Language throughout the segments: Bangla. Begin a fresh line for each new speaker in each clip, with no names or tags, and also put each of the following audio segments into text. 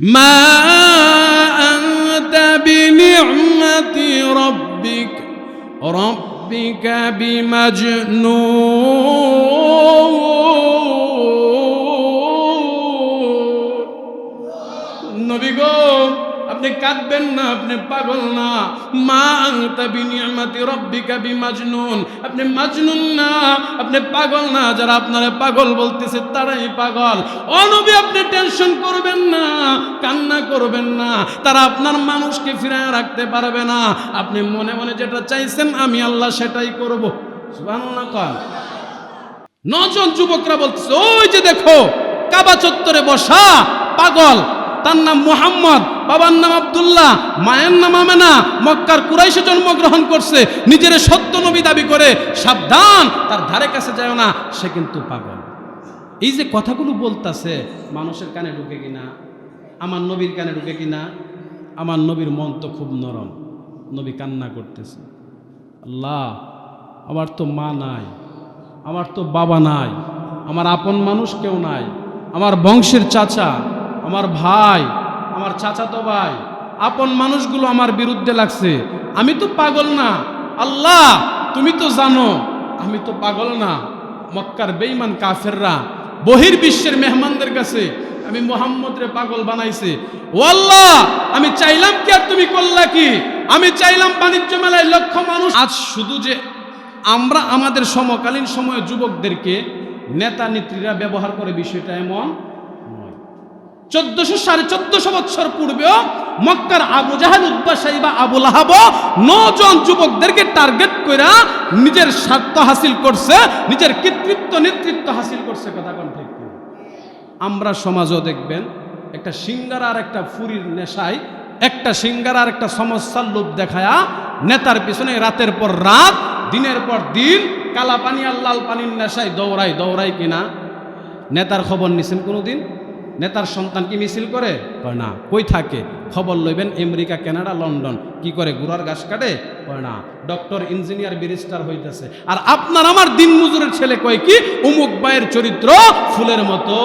ما أنت بنعمة ربك ربك بمجنون نبي আপনি কাঁদবেন না, আপনি পাগল না। মা আনতা বিনিয়ামাতি রব্বিকা বিমাজনুন। আপনি মাজনুন না, আপনি পাগল না। যারা আপনারা পাগল বলতেছে, তারাই পাগল। ও নবী, আপনি টেনশন করবেন না, কান্না করবেন না। তারা আপনার মানুষকে ফিরায় রাখতে পারবে না। আপনি মনে মনে যেটা চাইছেন, আমি আল্লাহ সেটাই করব। সুবহানাল্লাহ নজন যুবকরা বলতেছে, ওই যে দেখো, কাবা চত্বরে বসা পাগল। তার নাম মুহাম্মদ, বাবার নাম আবদুল্লাহ, মায়ের নাম আমেনা। মক্কার কুরাইশে জন্মগ্রহণ করছে, নিজের সত্য নবী দাবি করে, সাবধান, তার ধারে কাছে যায় না, সে কিন্তু পাগল। এই যে কথাগুলো বলতাছে, মানুষের কানে ঢুকে কিনা, আমার নবীর কানে ঢুকে কিনা, আমার নবীর মন তো খুব নরম, নবী কান্না করতেছে। আল্লাহ, আমার তো মা নাই, আমার তো বাবা নাই, আমার আপন মানুষ কেউ নাই, আমার বংশের চাচা আমার ভাই, আমার চাচা তো ভাই, আপন মানুষগুলো আমার বিরুদ্ধে লাগছে। আমি তো পাগল না। আল্লাহ, তুমি তো জানো, আমি তো পাগল না। মক্কার বেইমান কাফেররা বহির বিশ্বের মেহমানদের কাছে আমি মোহাম্মদ রে পাগল বানাইছে। ও আল্লাহ, আমি চাইলাম কি আর তুমি করলা কি? আমি চাইলাম বাণিজ্য মেলায় লক্ষ মানুষ। আজ শুধু যে আমরা আমাদের সমকালীন সময়ে যুবকদেরকে নেতা নেত্রীরা ব্যবহার করে বিষয়টা এমন চোদ্দশো সাড়ে চোদ্দশো বছর পূর্বেও মক্কার আবু জাহাল উদ্বাসাই বা আবুল আহাব নজন যুবকদেরকে টার্গেট করে নিজের স্বার্থ হাসিল করছে, নিজের কৃতৃত্ব, নেতৃত্ব হাসিল করছে, কথা কোন ঠিক আমরা সমাজও দেখবেন, একটা সিঙ্গার আর একটা ফুরির নেশায়, একটা সিঙ্গার আর একটা সমস্যার লোভ দেখায়া নেতার পিছনে রাতের পর রাত, দিনের পর দিন কালা পানি আর লাল পানির নেশায় দৌড়াই দৌড়াই কিনা? নেতার খবর নিছেন কোনো দিন নেতার সন্তান কি মিছিল করে? না। কই থাকে? খবর লইবেন আমেরিকা, কানাডা, লন্ডন। কি করে গুড়ার গাছ কাটে? না। ডক্টর, ইঞ্জিনিয়ার, ব্যারিস্টার হইতেছে। আর আপনার আমার দিন মজুরের ছেলে কয় কি? উমুক বায়ের চরিত্র ফুলের মতো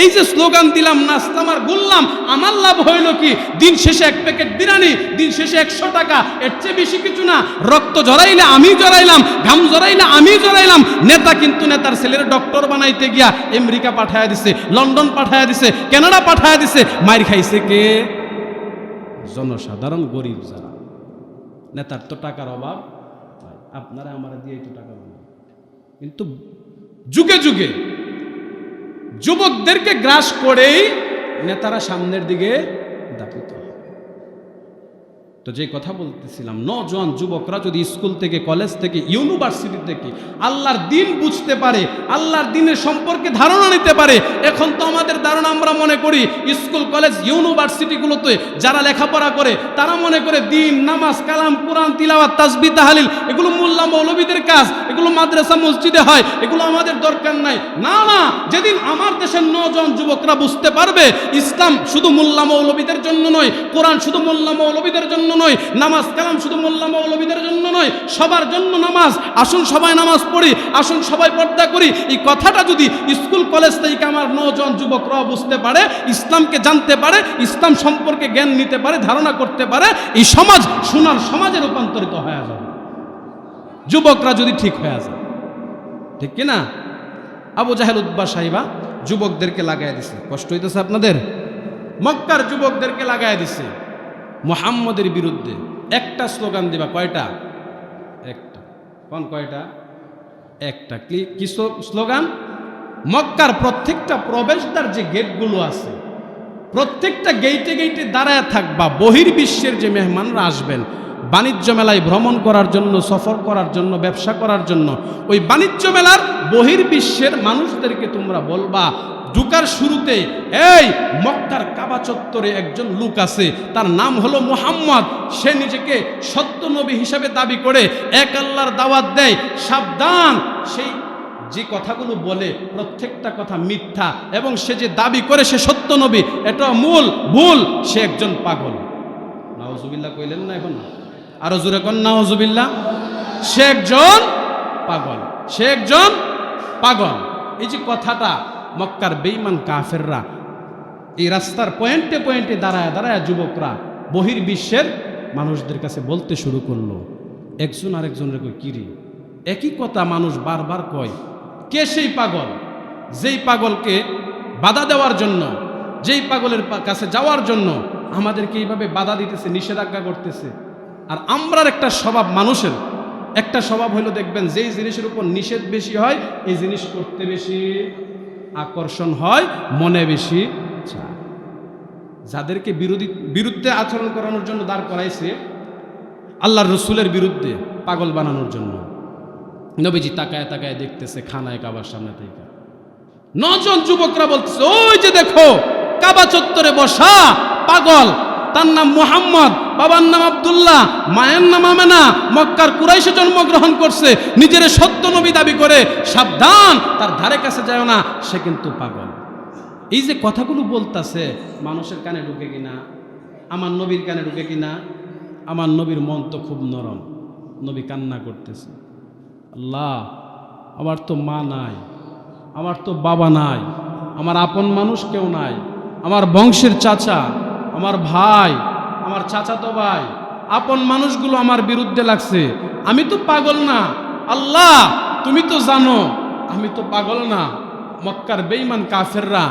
এই যে স্লোগান দিলাম নাস্তাম আর গুললাম আমার লাভ হইল কি? দিন শেষে এক প্যাকেট বিরিয়ানি, দিন শেষে একশো টাকা। এর চেয়ে বেশি কিছু না। রক্ত জড়াইলে আমি জড়াইলাম ঘাম জড়াইলে আমি জড়াইলাম নেতা কিন্তু নেতার ছেলের ডক্টর বানাইতে গিয়া আমেরিকা পাঠায় দিছে, লন্ডন পাঠায় দিছে, কানাডা পাঠায় দিছে। মাইর খাইছে কে? জনসাধারণ গরিব যারা। নেতার তো টাকার অভাব। আপনারা আমার দিয়ে একটু টাকা কিন্তু যুগে যুগে যুবকদেরকে গ্রাস করেই নেতারা সামনের দিকে দাপিত। তো যে কথা বলতেছিলাম, নজন যুবকরা যদি স্কুল থেকে, কলেজ থেকে, ইউনিভার্সিটি থেকে আল্লাহর দিন বুঝতে পারে, আল্লাহর দিনের সম্পর্কে ধারণা নিতে পারে, এখন তো আমাদের ধারণা আমরা মনে করি স্কুল, কলেজ, ইউনিভার্সিটিগুলোতে যারা লেখাপড়া করে, তারা মনে করে দিন, নামাজ, কালাম, কোরআন, তিলাওয়াত তাসবি তাহালিল, এগুলো মোল্লা, মৌলবীদের কাজ। এগুলো মাদ্রাসা, মসজিদে হয়, এগুলো আমাদের দরকার নাই। না না, যেদিন আমার দেশের নজন যুবকরা বুঝতে পারবে, ইসলাম শুধু মোল্লা মৌলবীদের জন্য নয়, কোরআন শুধু মোল্লা মৌলবীদের জন্য নয়, নামাজ কালাম শুধু মোল্লা মৌলবীদের জন্য নয়, সবার জন্য নামাজ। আসুন সবাই নামাজ পড়ি, আসুন সবাই পর্দা করি। এই কথাটা যদি স্কুল, কলেজ থেকে আমার নজন যুবকরা বুঝতে পারে, ইসলামকে জানতে পারে, ইসলাম সম্পর্কে জ্ঞান নিতে পারে, ধারণা করতে পারে, এই সমাজ সোনার সমাজে রূপান্তরিত হয়ে যাবে। যুবকরা যদি ঠিক হয়ে যায়। ঠিক কি না? আবু জাহেল উদ্বা সাহিবা যুবকদেরকে লাগাই দিছে। কষ্ট হইতেছে আপনাদের? মক্কার যুবকদেরকে লাগাই দিছে। মোহাম্মদের বিরুদ্ধে একটা স্লোগান দিবা। কয়টা? একটা। কোন কয়টা? একটা। কি কি স্লো- স্লোগান? মক্কার প্রত্যেকটা প্রবেশদ্বার যে গেটগুলো আছে, প্রত্যেকটা গেইটে গেইটে দাঁড়ায় থাকবা। বহির্বিশ্বের যে মেহমানরা আসবেন বাণিজ্য মেলায় ভ্রমণ করার জন্য, সফর করার জন্য, ব্যবসা করার জন্য, ওই বাণিজ্য মেলার বহির্বিশ্বের মানুষদেরকে তোমরা বলবা, ঢুকার শুরুতে, এই, মক্কার কাবা চত্বরে একজন লোক আছে, তার নাম হলো মোহাম্মদ। সে নিজেকে সত্য নবী হিসাবে দাবি করে, এক আল্লাহর দাওয়াত দেয়, সাবধান। সেই যে কথাগুলো বলে, প্রত্যেকটা কথা মিথ্যা এবং সে যে দাবি করে, সে সত্য নবী এটা মূল, ভুল, সে একজন পাগল। নাওজুবিল্লাহ কইলেন না এখন? আরও জোরে কন নাওজুবিল্লাহ সে একজন পাগল সে একজন পাগল। এই যে কথাটা মক্কার বেইমান কাফেররা, এই রাস্তার পয়েন্টে পয়েন্টে দাঁড়ায় দাঁড়ায় যুবকরা বহির বিশ্বের মানুষদের কাছে বলতে শুরু করল। একজন আরেকজনের কই কিরি, একই কথা মানুষ বারবার কয়, কে সেই পাগল? যেই পাগলকে বাধা দেওয়ার জন্য, যেই পাগলের কাছে যাওয়ার জন্য আমাদেরকে এইভাবে বাধা দিতেছে, নিষেধাজ্ঞা করতেছে আর আমরার একটা স্বভাব মানুষের। একটা স্বভাব হলো দেখবেন, যেই জিনিসের উপর নিষেধ বেশি হয়, এই জিনিস করতে বেশি আকর্ষণ হয়, মনে বেশি যাদেরকে বিরোধী, বিরুদ্ধে আচরণ করানোর জন্য দাঁড় করাইছে, আল্লাহর রসুলের বিরুদ্ধে পাগল বানানোর জন্য। নবীজি তাকায় তাকায় দেখতেছে খানায় কাবার সামনে থেকে। নজন যুবকরা বলতেছে, ওই যে দেখো, কাবা চত্বরে বসা পাগল, তার নাম মুহাম্মদ। বাবার নাম আবদুল্লাহ, মায়ের নাম আমেনা। মক্কার কুরাইশে জন্মগ্রহণ করছে, নিজের সত্য নবী দাবি করে, সাবধান, তার ধারে কাছে যায় না, সে কিন্তু পাগল। এই যে কথাগুলো বলতাছে, মানুষের কানে ঢুকে কিনা, আমার নবীর কানে ঢুকে কিনা, আমার নবীর মন তো খুব নরম, নবী কান্না করতেছে। আল্লাহ, আমার তো মা নাই, আমার তো বাবা নাই, আমার আপন মানুষ কেউ নাই, আমার বংশের চাচা, আমার ভাই আমার চাচা তো ভাই, আপন মানুষগুলো আমার বিরুদ্ধে লাগছে। আমি তো পাগল না। আল্লাহ, তুমি তো জানো, আমি তো পাগল না। মক্কার বেইমান কাফেররা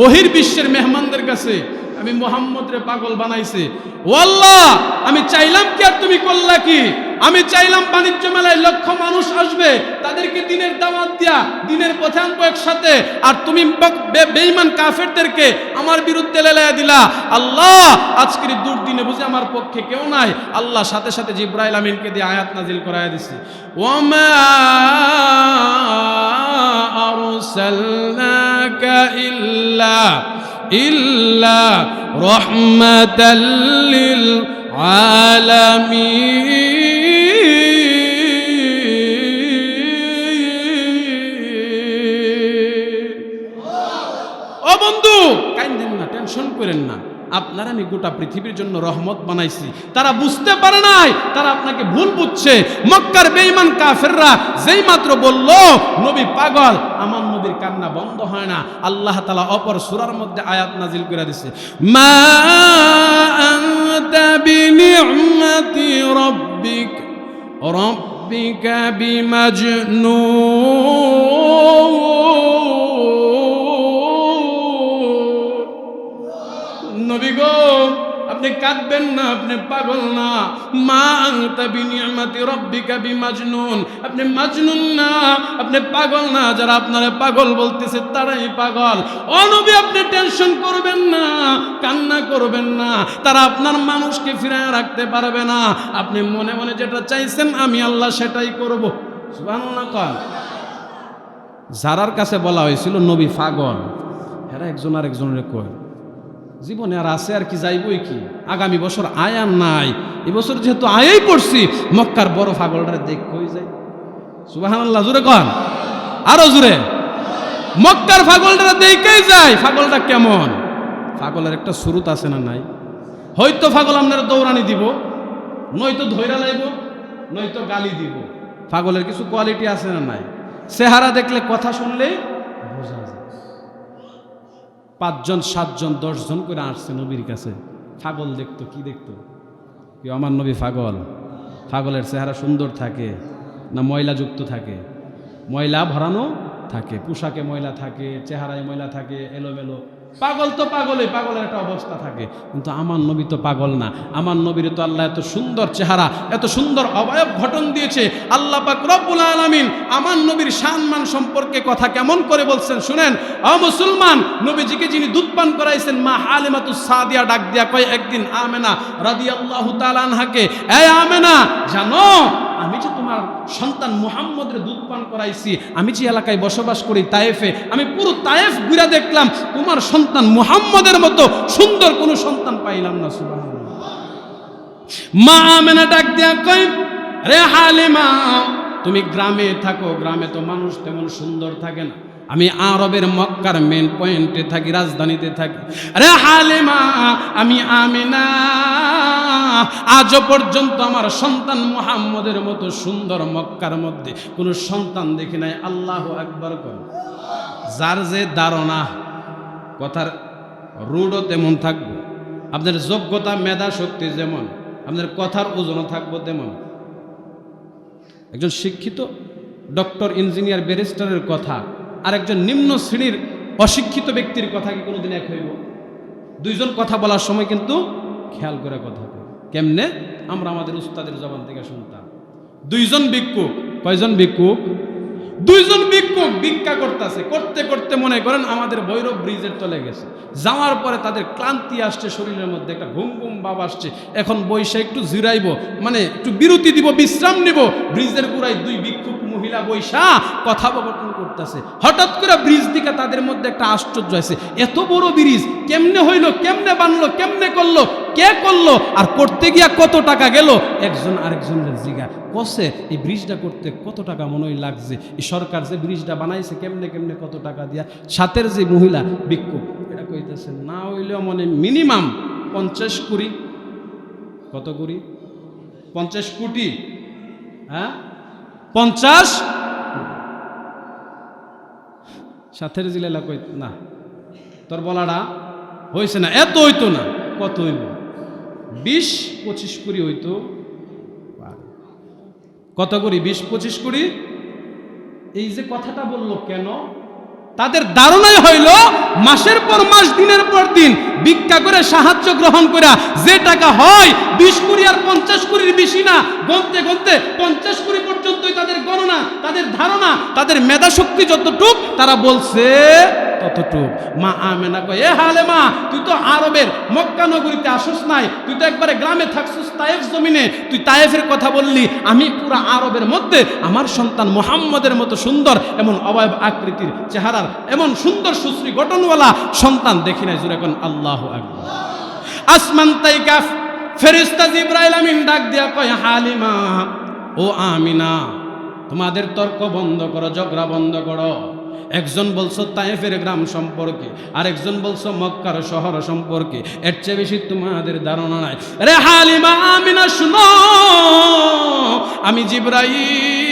বহির বিশ্বের মেহমানদের কাছে আমি মোহাম্মদরে পাগল বানাইছে। ওয়াল্লাহ, আমি চাইলাম কি আর তুমি করলা কি? আমি চাইলাম বাণিজ্য মেলায় লক্ষ মানুষ আসবে, তাদেরকে দিনের দাওয়াত দিয়া, দিনের পথে আনব একসাথে। আর তুমি বেঈমান কাফেরদেরকে আমার বিরুদ্ধে লেলাইয়া দিলা। আল্লাহ, আজকের দুর্দিনে বুঝে আমার পক্ষে কেউ নাই। আল্লাহ সাথে সাথে জিব্রাইল আমিনকে দিয়ে আয়াত নাজিল করায় দিছে। ওমা ইল্লা রহমাতাল লিল আলামিন। ও বন্ধু কাইন্দেন না টেনশন করেন না। আপনার আমি গোটা পৃথিবীর জন্য রহমত বানাইছি। তারা বুঝতে পারে নাই, তারা আপনাকে ভুল বুঝছে। মক্কার বেঈমান কাফেররা যেই মাত্র বলল, নবী পাগল, আমার নবীর কান্না বন্ধ হয় না। আল্লাহ তালা অপর সূরার মধ্যে আয়াত নাজিল করে দিছে, মা আনতা বিনি'মাতি রাব্বিক, রাব্বিকা বিমাজনুন। গো, আপনি কাঁদবেন না, আপনি পাগল না। মা আনতা বিনিয়ামাতি রব্বিকা বিমাজনুন। আপনি মাজনুন না, আপনি পাগল না, যারা আপনারা পাগল বলতেছে তারাই পাগল। অনবি আপনি টেনশন করবেন না, কান্না করবেন না। তারা আপনার মানুষকে ফিরায় রাখতে পারবে না। আপনি মনে মনে যেটা চাইছেন, আমি আল্লাহ সেটাই করব। সুবহানাল্লাহ যারার কাছে বলা হয়েছিল, নবী পাগল। এরা একজন আর একজনের কয় জীবনে আর আছে আর কি যাইবই কি? আগামী বছর আয় আর নাই। এবছর যেহেতু আয়েই পড়ছি, মক্কার বড় ফাগলটা দেখ কই যাই সুবাহান আল্লাহ জুড়ে কন। আরও জুড়ে মক্কার ফাগলটা দেখেই যায় ফাগলটা কেমন? ফাগলের একটা সুরুত আছে না নাই? হয়তো ফাগল আপনার দৌড়ানি দিব, নয়তো ধৈরা লাইব, নয়তো গালি দিব। ফাগলের কিছু কোয়ালিটি আছে না নাই? চেহারা দেখলে কথা শুনলেই পাঁচজন, সাতজন, দশজন করে আসছে নবীর কাছে। ছাগল দেখতো, কি দেখতো? কি আমার নবী ফাগল? ফাগলের চেহারা সুন্দর থাকে না ময়লাযুক্ত থাকে? ময়লা ভরানো থাকে, পোশাকে ময়লা থাকে, চেহারায় ময়লা থাকে, এলোমেলো। পাগল তো পাগলে পাগলের একটা অবস্থা থাকে। কিন্তু আমার নবী তো পাগল না। আমার নবীর তো আল্লাহ এত সুন্দর চেহারা, এত সুন্দর অবয়ব ঘটন দিয়েছে। আল্লাহ পাক রব্বুল আলামিন আমার নবীর সম্মান সম্পর্কে কথা কেমন করে বলছেন শুনেন? অ মুসলমান, নবীজিকে যিনি দুধ পান করাইছেন, মা হালিমাতু সাদিয়া ডাক দিয়া কয়, একদিন আমেনা রাদিয়াল্লাহু তাআলা আনহাকে এই আমেনা, জানো আমি যে তোমার সন্তান মুহাম্মদের দুধ পান করাইছি, আমি যে এলাকায় বসবাস করি তায়েফে, আমি পুরো তায়েফ ঘুরে দেখলাম, তোমার সন্তান মুহাম্মদের মতো সুন্দর কোনো সন্তান পাইলাম না সুবাহ মা আমেনা ডাক দিয়া কই রে হালিমা, তুমি গ্রামে থাকো, গ্রামে তো মানুষ তেমন সুন্দর থাকে না। আমি আরবের মক্কার মেন পয়েন্টে থাকি, রাজধানীতে থাকি। আরে হালিমা, আমি আমিনা। আজ পর্যন্ত আমার সন্তান মুহাম্মদের মতো সুন্দর মক্কার মধ্যে কোনো সন্তান দেখি নাই, আল্লাহ একবার কর যার যে ধারণা, কথার রুডও তেমন থাকব। আপনার যোগ্যতা, মেধা, শক্তি যেমন আপনার কথার ওজনও থাকব তেমন। একজন শিক্ষিত ডক্টর ইঞ্জিনিয়ার ব্যারিস্টারের কথা আর একজন নিম্ন শ্রেণির অশিক্ষিত ব্যক্তির কথা কি কোনোদিন এক হইব? দুইজন কথা বলার সময় কিন্তু খেয়াল করে কথা কেমনে? আমরা আমাদের উস্তাদের জবান থেকে শুনতাম। দুইজন ভিক্ষুক, কয়জন ভিক্ষুক? দুইজন ভিক্ষুক ভিক্ষা করতেছে, করতে করতে মনে করেন আমাদের ভৈরব ব্রিজের তলে গেছে। যাওয়ার পরে তাদের ক্লান্তি আসছে, শরীরের মধ্যে একটা ঘুম ঘুম ভাব আসছে। এখন বৈশা একটু জিরাইব মানে একটু বিরতি দিব, বিশ্রাম নিব। ব্রিজের গুড়ায় দুই ভিক্ষুক মহিলা বৈশা কথোপকথন করতেছে। হঠাৎ করে ব্রিজ দিকে তাদের মধ্যে একটা আশ্চর্য আছে এত বড় ব্রিজ, কেমনে হইল, কেমনে বানলো, কেমনে করল, কে করল, আর করতে গিয়া কত টাকা গেল? একজন আরেকজনের জিগা কষে এই ব্রিজটা করতে কত টাকা মনে হয় লাগছে? এই সরকার যে ব্রিজটা বানাইছে, কেমনে কেমনে কত টাকা দিয়া? সাথের যে মহিলা বিক্ষোভ এটা কইতেছে, না হইলেও মনে মিনিমাম পঞ্চাশ কুড়ি। কত কুড়ি? পঞ্চাশ কোটি হ্যাঁ? পঞ্চাশ সাথের জিলেলা কই না। তোর বলাটা হয়েছে না, এত হইতো না, কত হইব? বিশ পঁচিশ কুড়ি হইতো। কত করি? বিশ পঁচিশ কুড়ি? এই যে কথাটা বলল কেন? তাদের ধারণাই হইল মাসের পর মাস, দিনের পর দিন ভিক্ষা করে সাহায্য গ্রহণ করে যে টাকা হয়, বিশ কুড়ি আর পঞ্চাশ কুড়ির বেশি না গনতে গনতে পঞ্চাশ কুড়ি পর্যন্তই তাদের গণনা, তাদের ধারণা, তাদের মেধা শক্তি যতটুক, তারা বলছে ততটুক। মা আমেনা কয়, এ হালে মা, তুই তো আরবের মক্কা নগরীতে আসস নাই, তুই তো একবারে গ্রামে থাকছিস তায়েফ জমিনে। তুই তায়েফের কথা বললি, আমি পুরা আরবের মধ্যে আমার সন্তান মোহাম্মদের মতো সুন্দর, এমন অবয়ব আকৃতির চেহারার, এমন সুন্দর সুশ্রী গঠনওয়ালা সন্তান দেখি নাই। জুড়ে এখন আল্লাহ আসমান তাইকা ফেরিস্তা জিব্রাইল আমিন ডাক দিয়া কয় হালিমা ও আমিনা, তোমাদের তর্ক বন্ধ করো, ঝগড়া বন্ধ করো। একজন বলছো তায়েফের গ্রাম সম্পর্কে আর একজন বলছো মক্কার শহর সম্পর্কে। এর চেয়ে বেশি তোমাদের ধারণা নাই। রে হালিমা, আমিনা, শুনো। আমি জিব্রাইল।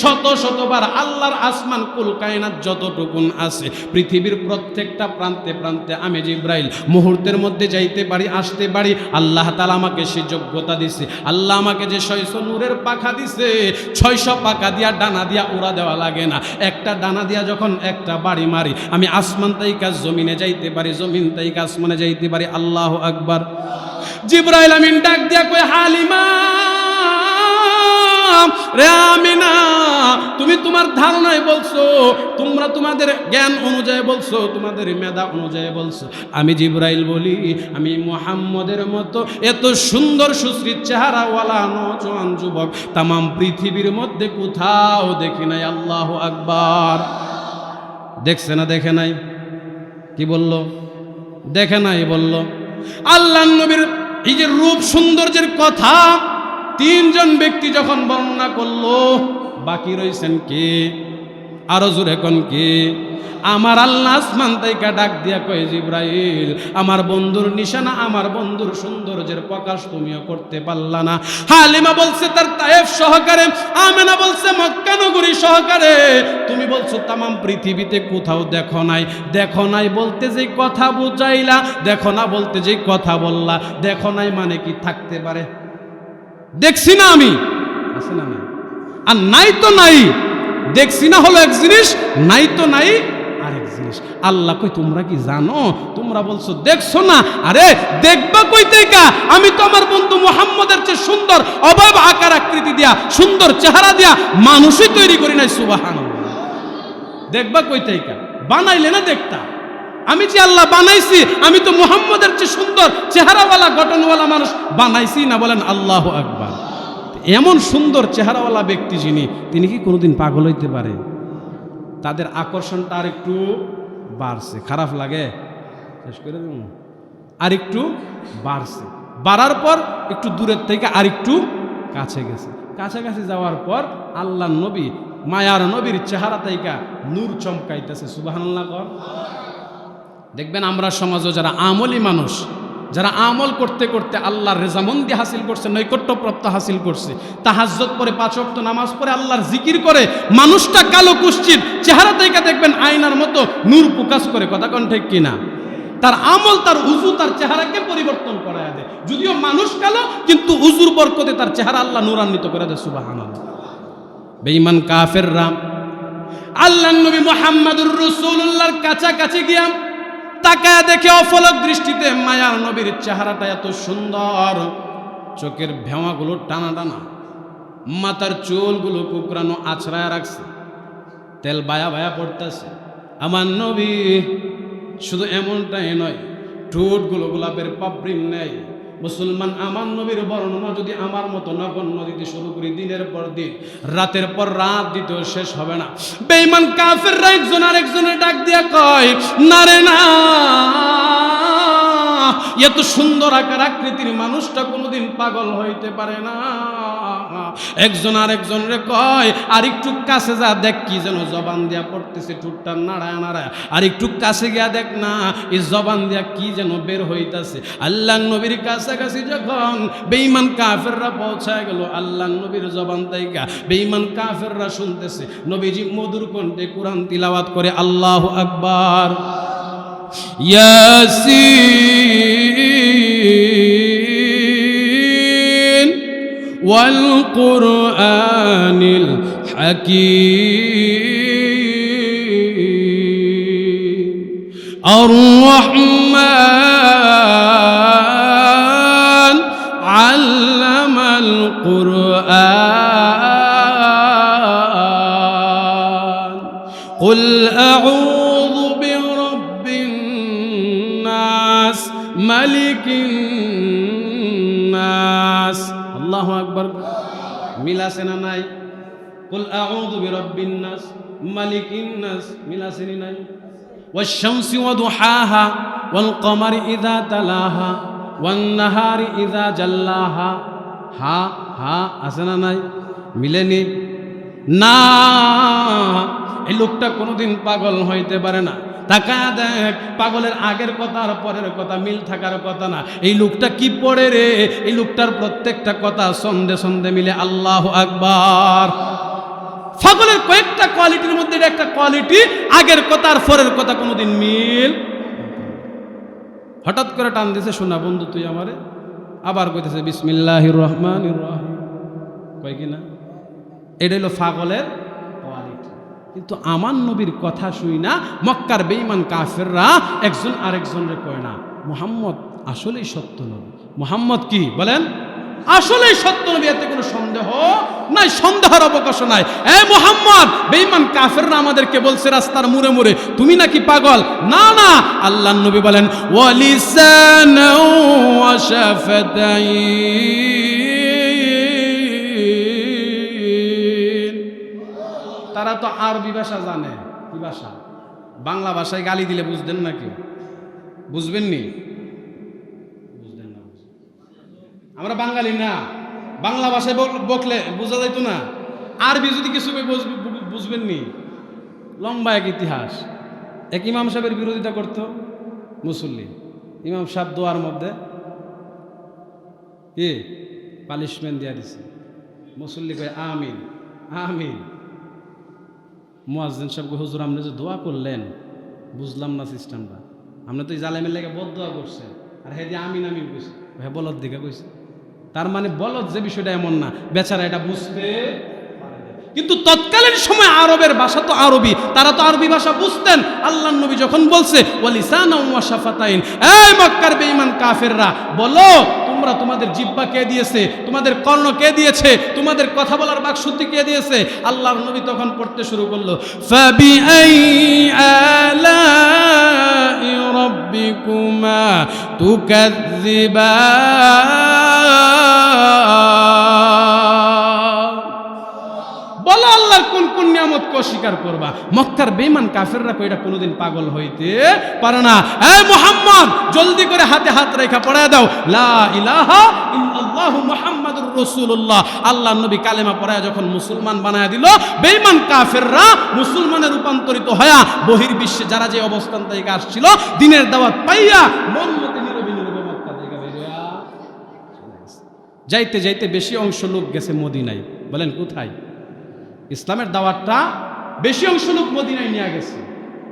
শত শতবার আল্লাহর আসমান কুল কায়নাত যতটুকুন আছে। পৃথিবীর প্রত্যেকটা প্রান্তে প্রান্তে আমি জিব্রাইল, মুহূর্তের মধ্যে যাইতে পারি, আসতে পারি। আল্লাহ তালা আমাকে সে যোগ্যতা দিছে। আল্লাহ আমাকে যে ছয়শো নূরের পাখা দিছে, ছয়শো পাখা দিয়া ডানা দিয়া উড়া দেওয়া লাগে না। একটা ডানা দিয়া যখন একটা বাড়ি মারি, আমি আসমান তাইকা জমিনে যাইতে পারি, জমিন তাইকা আসমানে যাইতে পারি। আল্লাহ আকবার। জিব্রাইল আমিন ডাক দিয়া কই হালিমা! তোমার ধারণায় বলছো, তোমরা তোমাদের জ্ঞান অনুযায়ী বলছো, তোমাদের মেধা অনুযায়ী বলছো। আমি জিব্রাইল বলি, আমি মোহাম্মদের মতো এত সুন্দর সুশ্রী চেহারাওয়ালা, নজওয়ান যুবক তাম পৃথিবীর মধ্যে কোথাও দেখি নাই, আল্লাহ আকবার। দেখছে না, দেখে নাই? কি বলল? দেখে নাই বলল। আল্লাহ নবীর এই যে রূপ সৌন্দর্যের কথা, তিনজন ব্যক্তি যখন বর্ণনা করল বাকি রয়েছেন কে? আরও জোরে কোন কে? আমার আল্লাহ আসমান তাইকা ডাক দিয়া কয়ে, জিব্রাইল, আমার বন্ধুর নিশানা, আমার বন্ধুর সৌন্দর্যের প্রকাশ তুমিও করতে পারলা না। হালিমা বলছে, তার তায়েফ সহকারে, আমেনা বলছে, মক্কা নগরী সহকারে। তুমি বলছো, তামাম পৃথিবীতে কোথাও দেখো নাই। দেখো নাই বলতে যে কথা বুঝাইলা, দেখো না বলতে যে কথা বললা। দেখো নাই মানে কি থাকতে পারে? দেখছি না আমি। আছে না নাই? আর নাই তো নাই। দেখছি না হলো এক জিনিস, নাই তো নাই আরেক জিনিস। আল্লাহ কই, তোমরা কি জানো? তোমরা বলছো দেখছ না আরে দেখবা কই থেকে? আমি তো আমার বন্ধু মোহাম্মদের চেয়ে সুন্দর অবয়ব আকার আকৃতি দিয়া, সুন্দর চেহারা দিয়া মানুষই তৈরি করি নাই সুবাহান দেখবা কই থেকে? বানাইলে না দেখতা? আমি যে আল্লাহ বানাইছি, আমি তো মোহাম্মদের চেয়ে সুন্দর, চেহারাওয়ালা, গঠনওয়ালা মানুষ বানাইছি না বলেন আল্লাহ আকবার। এমন সুন্দর চেহারাওয়ালা ব্যক্তি যিনি, তিনি কি কোনোদিন পাগল হইতে পারে? তাদের আকর্ষণটা আর একটু বাড়ছে। খারাপ লাগে? শেষ করে দেব। আর একটু বাড়ছে। বাড়ার পর একটু দূরের থেকে আর একটু কাছে গেছে। কাছাকাছি যাওয়ার পর আল্লাহ নবী, মায়ার নবীর চেহারা তাইকা নূর চমকাইতেছে। কর দেখবেন আমরা সমাজও যারা আমলি মানুষ যারা আমল করতে করতে আল্লাহর রেজামন্দি হাসিল করছে, নৈকট্যপ্রাপ্ত হাসিল করছে তাহাজ্জত পরে পাঁচ অক্ত নামাজ পড়ে আল্লাহর জিকির করে, মানুষটা কালো কুশ্চিত, চেহারা থেকে দেখবেন আয়নার মতো নূর প্রকাশ করে, কথা কোন ঠিক কিনা? তার আমল, তার উজু তার চেহারাকে পরিবর্তন করায় দেয়। যদিও মানুষ কালো, কিন্তু উজুর বরকতে তার চেহারা আল্লাহ নূরান্বিত করে দেয় সুবাহান বেঈমান কাফের রাম আল্লাহ নবী মোহাম্মদুর রসুল্লাহর কাছাকাছি গিয়া তাকায় দেখে অফলক দৃষ্টিতে মায়ার নবীর চেহারাটা এত সুন্দর। চোখের ভেওয়াগুলো টানা টানা। মাথার চুলগুলো কুকরানো আছড়ায় রাখছে। তেল বায়া বায়া পড়তেছে। আমার নবী, শুধু এমনটাই নয়, ঠোঁটগুলো গোলাপের পাপড়ি নেই মুসলমান আমার নবীর বর্ণনা যদি আমার মতো নগণ্য দিতে শুরু করি, দিনের পর দিন, রাতের পর রাত দিতেও শেষ হবে না। বেইমান কাফের একজন আর একজনের ডাক দিয়া কয়, না রে না, এত সুন্দর আকার আকৃতির মানুষটা কোনোদিন পাগল হইতে পারে না। একজন আর একজনরে কয়, আর একটু কাছে যা, দেখ কি যেন জবান দিয়া পড়তেছে ঠুটটা নাড়ায় নাড়ায়। আর একটু কাছে গিয়া দেখ না, এই জবান দিয়া কি যেন বের হইতাছে। আল্লাহ নবীর কাছাকাছি যখন বেইমান কাফেররা পৌঁছায় গেল আল্লাহ নবীর জবান তাইকা বেইমান কাফেররা শুনতেছে, নবীজি মধুর কণ্ঠে কোরআন তিলাওয়াত করে, আল্লাহ আকবার। ইয়াসিন والقرآن الحكيم. الرحمن মিল আছে না নাই? কুল আউযু বিরাব্বিন নাস, মালিকিন নাস, মিল আছে না নাই? ওয়াশ-শামসি ওয়া দুহাহা ওয়াল কমারি ইযা তালাহা ওয়ান নাহারি ইযা জাল্লাহা। হা হা আছে না নাই? মিলেনি না, এই লোকটা কোনোদিন পাগল হইতে পারে না। তাকায় দেখ, পাগলের আগের কথা আর পরের কথা মিল থাকার কথা না। এই লোকটা কি পড়ে রে? এই লোকটার প্রত্যেকটা কথা সন্ধে সন্ধে মিলে আল্লাহ আকবার। পাগলের কয়েকটা কোয়ালিটির মধ্যে একটা কোয়ালিটি আগের কথা আর পরের কথা কোনোদিন মিল হঠাৎ করে টান দিছে, শোনা বন্ধু তুই আমারে? আবার কইতেছে, বিসমিল্লাহির রহমানির রহিম। কয় কি না? এটা হলো কোয়ালিটি কিন্তু আমার নবীর কথা শুই না, মক্কার বেঈমান কাফেররা একজন আরেকজনের কয় না, মোহাম্মদ, আসলেই সত্য নবী। মোহাম্মদ কি? বলেন, আসলেই সত্য নবী, এতে কোনো সন্দেহ নাই, সন্দেহের অবকাশ নাই। এ মোহাম্মদ, বেঈমান কাফেররা আমাদেরকে বলছে রাস্তার মুড়ে মুড়ে, তুমি নাকি পাগল? না না। আল্লাহ নবী বলেন ওয়ালিসানা ওয়া শাফাতাইন। আরবি ভাষা জানে। কি ভাষা? বাংলা ভাষায় গালি দিলে বুঝবেন নাকি? বুঝবেননি? বুঝলেন না আমরা বাঙালি না। বাংলা ভাষায় বকলে বোঝা যাইতো না। আরবি যদি কিছু বুঝ- বু- বুঝবেননি? লম্বা এক ইতিহাস। এক ইমাম সাহেবের বিরোধিতা করতো মুসল্লি। ইমাম সাহেব দোয়ার মধ্যে কি? পালিশমেন্ট দিয়া দিছে। মুসল্লি কয়, আমিন আমিন। মুয়াজ্জিন সাহেব হুজুর, আপনি যে দোয়া করলেন, বুঝলাম না সিস্টেমটা। আপনি তো জালেমের লেগে বদ দোয়া করছেন। আর হে দিয়ে আমিন আমিন কইছে। ভাই, বলদ দিকে কইছে। তার মানে বলদ যে বিষয়টা এমন না, বেচারা এটা বুঝতে কিন্তু তৎকালীন সময় আরবের ভাষা তো আরবি, তারা তো আরবি ভাষা বুঝতেন। আল্লাহ নবী যখন বলছে ওয়ালিসান এই মক্কার বেঈমান কাফেররা, বলো তোমরা তোমাদের জিব্বা কে দিয়েছে? তোমাদের কর্ণ কে দিয়েছে? তোমাদের কথা বলার বাক সত্যি কে দিয়েছে? আল্লাহর নবী তখন পড়তে শুরু করল রাব্বিকুমা তুকাযযিবান নিয়ামতকে অস্বীকার করবা। মক্কার বেমান কাফেররা কইটা কোনোদিন পাগল হইতে পারে না। এ মোহাম্মদ, জলদি করে হাতে হাত রেখা পড়ায় দাও। লা ইলাহা ইল্লাল্লাহু মুহাম্মাদুর রাসূলুল্লাহ। আল্লাহ নবী কালেমা পড়ায় যখন মুসলমান বানায় দিল, বেঈমান কাফেররা মুসলমানে রূপান্তরিত হয়া বহির্বিশ্বে যারা যে অবস্থান থেকে আসছিল, দিনের দাওয়াত পাইয়া মন যাইতে যাইতে বেশি অংশ লোক গেছে মদিনায়। বলেন, কোথায়? ইসলামের দাওয়াতটা বেশি অংশ লোক মদিনায় নিয়ে গেছে।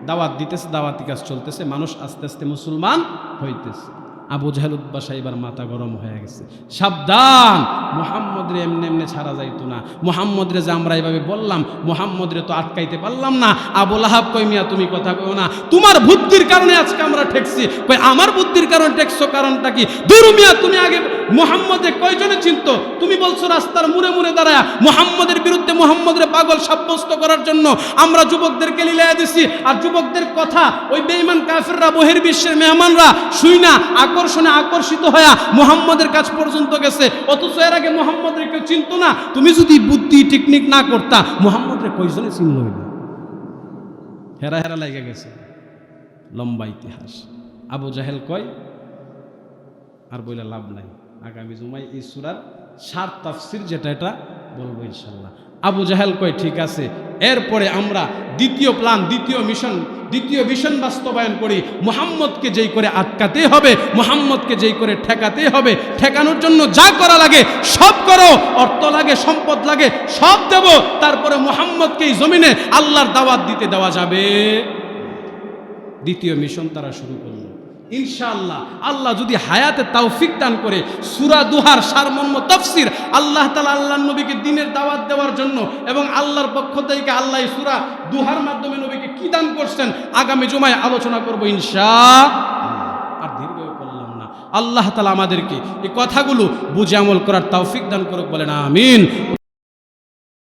দাওয়াত দিতেছে, দাওয়াতি কাজ চলতেছে, মানুষ আস্তে আস্তে মুসলমান হইতেছে। আবু জাহেল উদ্বাসা এবার মাথা গরম হয়ে গেছে। সাবধান! মোহাম্মদ রে এমনি এমনি ছাড়া যাইতো না। মোহাম্মদ রে যে আমরা এভাবে বললাম মোহাম্মদ রে তো আটকাইতে পারলাম না। আবুল আহাব কই মিয়া, তুমি কথা কও না। তোমার বুদ্ধির কারণে আজকে আমরা ঠেকছি। কই আমার বুদ্ধির কারণে ঠেকছো, কারণটা কি? দুরু মিয়া, তুমি আগে মোহাম্মদে কয়জনে চিনত? তুমি বলছো রাস্তার মুড়ে মুড়ে দাঁড়ায় মোহাম্মদের বিরুদ্ধে মোহাম্মদের পাগল সাব্যস্ত করার জন্য আমরা যুবকদেরকে লিলাই দিছি। আর যুবকদের কথা ওই বেঈমান কাফেররা, বহির বিশ্বের মেহমানরা শুই না আকর্ষণে আকর্ষিত হয়া মোহাম্মদের কাছ পর্যন্ত গেছে। অথচ এর আগে মোহাম্মদের কেউ চিনতো না। তুমি যদি বুদ্ধি টেকনিক না করতা, মোহাম্মদের কয়জনে চিনল হেরা হেরা লাগে গেছে। লম্বা ইতিহাস। আবু জাহেল কয়, আর বইলে লাভ নাই। আগামী জুমায় এই সুরার সার তাফসির যেটা এটা বলব ইনশাল্লাহ আবু জাহেল কয়, ঠিক আছে, এরপরে আমরা দ্বিতীয় প্ল্যান দ্বিতীয় মিশন দ্বিতীয় মিশন বাস্তবায়ন করি। মোহাম্মদকে যেই করে আটকাতে হবে, মোহাম্মদকে যেই করে ঠেকাতে হবে, ঠেকানোর জন্য যা করা লাগে সব করো, অর্থ লাগে, সম্পদ লাগে, সব দেব। তারপরে মোহাম্মদকে এই জমিনে আল্লাহর দাওয়াত দিতে দেওয়া যাবে। দ্বিতীয় মিশন তারা শুরু করল। ইনশাআল্লাহ। আল্লাহ যদি হায়াতে তৌফিক দান করে, সুরা দুহার, সারমর্ম, তফসির, আল্লাহ তালা আল্লাহ নবীকে দিনের দাওয়াত দেওয়ার জন্য এবং আল্লাহর পক্ষ থেকে আল্লাহ সুরা দুহার মাধ্যমে নবীকে কি দান করছেন, আগামী জুমায় আলোচনা করব ইনশা আর দীর্ঘ করলাম না। আল্লাহ তালা আমাদেরকে এই কথাগুলো বুঝে আমল করার তৌফিক দান করুক বলেন, আমিন।